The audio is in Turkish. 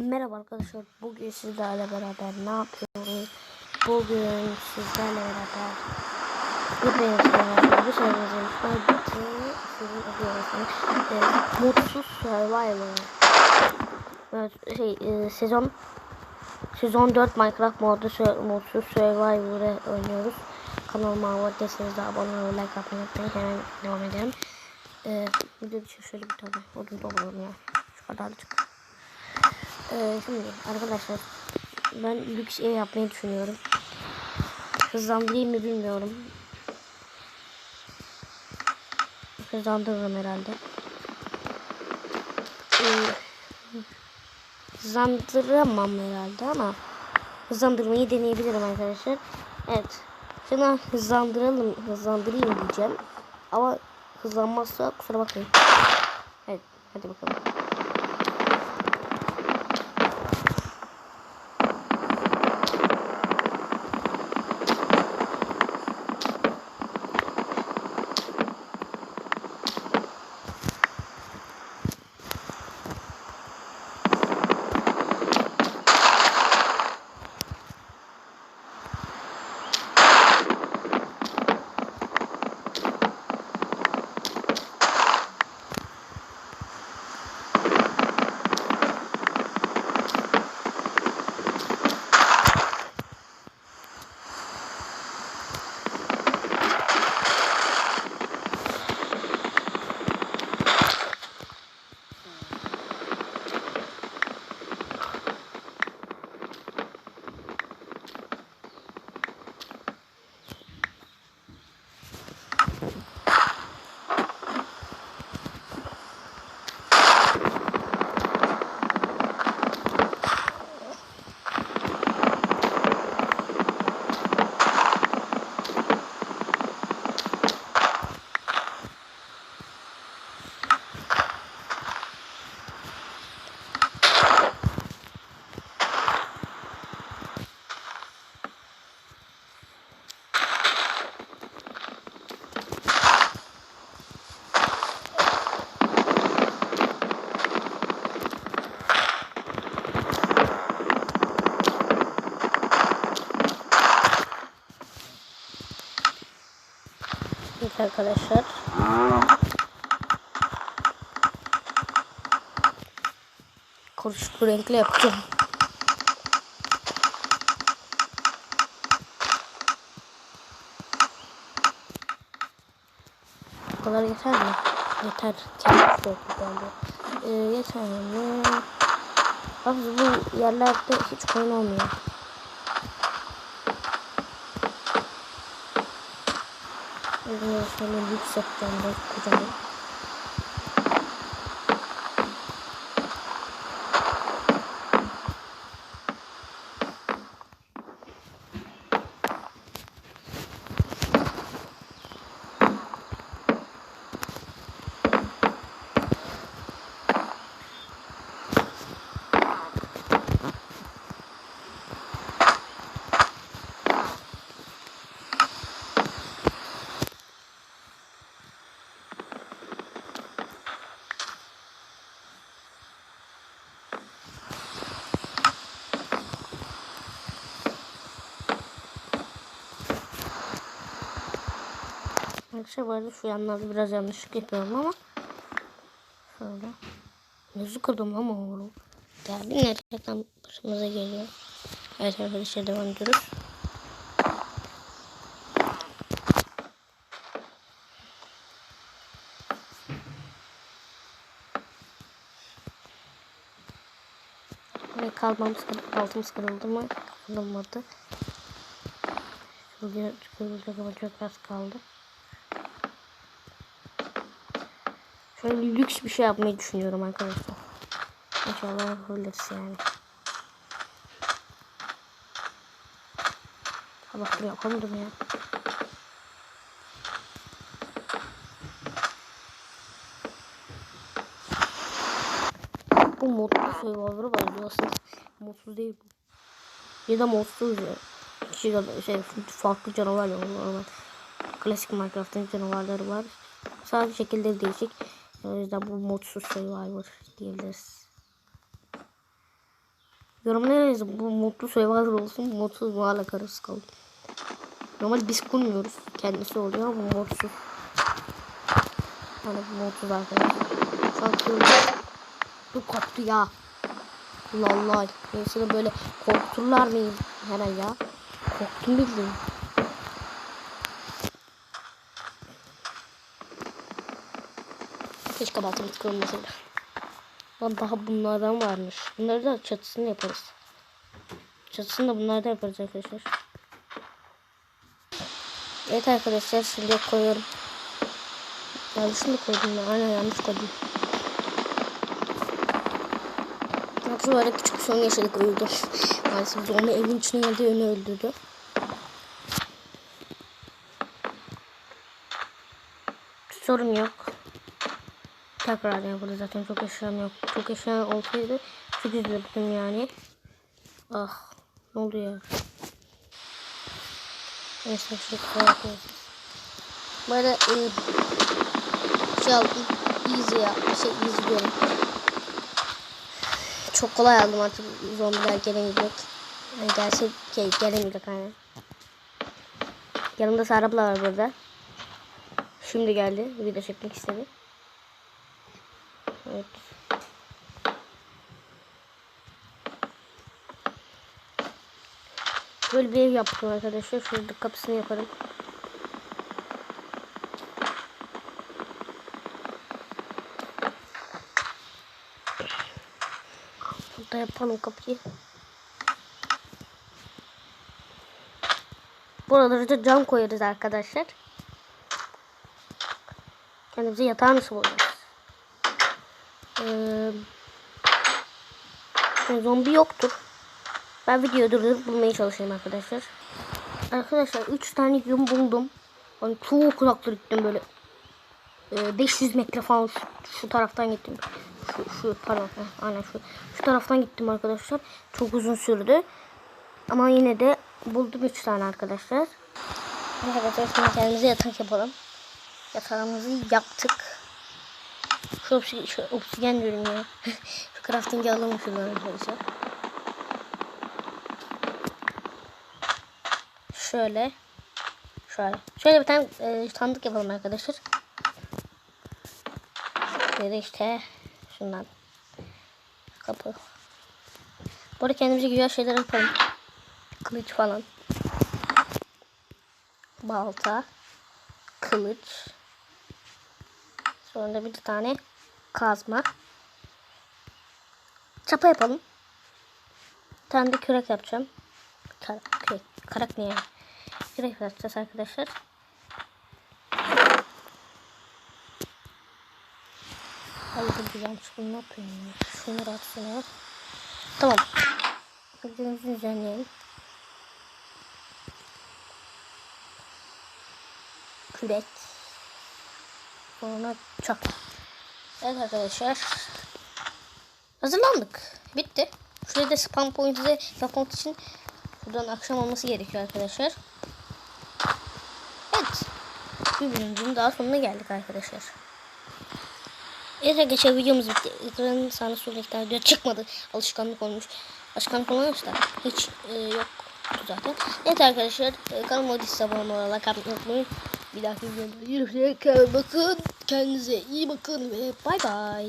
Merhaba arkadaşlar. Bugün sizlerle beraber ne yapıyoruz? Bugün sizlerle beraber bu serimizin kaybeti sizin okuyorsunuz. E, Mutsuz Survivor. Evet, şey, e, sezon sezon 4 Minecraft modu Mutsuz Survivor'ı oynuyoruz. Kanalıma abone de abone olmayı, like atmayı unutmayın. Hemen devam edelim. E, video için şöyle bir tane odun toplayalım ya. Şu kadarcık. Ee, şimdi arkadaşlar ben lüks ev yapmayı düşünüyorum. Hızlandırayım mı bilmiyorum. Hızlandırırım herhalde. Ee, hızlandıramam herhalde ama hızlandırmayı deneyebilirim arkadaşlar. Evet. Şimdi hızlandıralım, hızlandırayım diyeceğim. Ama hızlanmazsa kusura bakmayın. Evet, hadi bakalım. Arkadaşlar. Kuruşlu renkli yapacağım. Bu kadar yeter mi? Yeter. Temiz yok bence. Ee, yeter mi? Bak bu yerlerde hiç koyun olmuyor. Şöyle yüksekten de kocaman. Arkadaşlar bu arada şu yanlarda biraz yanlışlık yapıyorum ama şöyle yüzü kırdım ama oğlum. Geldi gerçekten başımıza geliyor. Evet arkadaşlar devam ediyoruz. Ve kalmamız kırıldı, altımız kırıldı mı? Kırılmadı. Şurada kırılacak ama çok az kaldı. Şöyle lüks bir şey yapmayı düşünüyorum arkadaşlar. İnşallah yapabiliriz yani. Allah dur yapamadım ya. Bu modlu survivor'a benziyor aslında. Modsuz değil bu. Ya da modsuz ya. Şey, şey farklı canavar normal. Klasik Minecraft'ın canavarları var. Sadece şekilleri değişik. O yüzden bu modsuz survivor diyebiliriz. Yorumlara yazın. Bu mutlu survivor olsun. Mutsuz mu hala karısı kalın. Normal biz kurmuyoruz. Kendisi oluyor ama mutsuz. Hani mutsuz arkadaşlar. Sanki bu koptu ya. Allah Allah. İnsanı böyle korkuturlar mı hemen ya? Korktum bildim. Keşke baltamız kırılmasaydı. Lan daha bunlardan varmış. Bunları da çatısını yaparız. Çatısını da bunlardan yaparız arkadaşlar. Evet arkadaşlar şimdi koyuyorum. Yanlış mı koydum ben? Aynen yanlış koydum. Yoksa böyle küçük bir sorun yaşadık öldü. Maalesef zombi evin içine geldi önü öldürdü. Sorun yok. Tekrar yapılır zaten çok eşyam yok. Çok eşyam olsaydı çok üzüldüm yani. Ah ne oldu ya? Neyse şu kadar Bu arada e, şey aldım. Easy ya. Şey easy diyorum. Çok kolay aldım artık zombiler gelemeyecek. Yani gelse şey, gelemeyecek aynen. Yanımda Sarı abla var burada. Şimdi geldi. Video çekmek istedi. Evet. Böyle bir ev yaptım arkadaşlar. Şurada kapısını yaparım. Burada yapalım kapıyı. Buraları da cam koyarız arkadaşlar. Kendimize yatağı nasıl bulacağız? Ee, zombi yoktur. Ben videoyu durdurup bulmaya çalışayım arkadaşlar. Arkadaşlar 3 tane gün buldum. Hani çok uzaklara gittim böyle. Ee, 500 metre falan şu, şu taraftan gittim. Şu, şu pardon heh, aynen şu. Şu taraftan gittim arkadaşlar. Çok uzun sürdü. Ama yine de buldum 3 tane arkadaşlar. Arkadaşlar şimdi kendimize yatak yapalım. Yatağımızı yaptık. Şu, obsi şu obsidian diyorum ya. şu crafting'i alalım şuradan arkadaşlar. Şöyle. Şöyle. Şöyle bir tane e, sandık yapalım arkadaşlar. Böyle işte şundan. Kapı. Burada kendimize güzel şeyler yapalım. Kılıç falan. Balta. Kılıç. Sonra bir tane kazma. Çapa yapalım. Bir tane de kürek yapacağım. Kar kürek. Karak ne ya? Kürek yapacağız arkadaşlar. Allah'ım güzel bunu ne yapayım ya? Şunları atsana. Tamam. Videomuzu düzenleyelim. Kürek. Sonra çak. Evet arkadaşlar. Hazırlandık. Bitti. Şurada da spam point'i yapmak için buradan akşam olması gerekiyor arkadaşlar. Evet. Bir bölümcünün daha sonuna geldik arkadaşlar. Evet arkadaşlar videomuz bitti. Ekranın sağına soluna iki çıkmadı. Alışkanlık olmuş. Alışkanlık olmuş da hiç e, yok zaten. Evet arkadaşlar e, kanalıma odisi abone olarak unutmayın. Bir dahaki videoda görüşürüz. Bakın kendinize iyi bakın ve bay bay.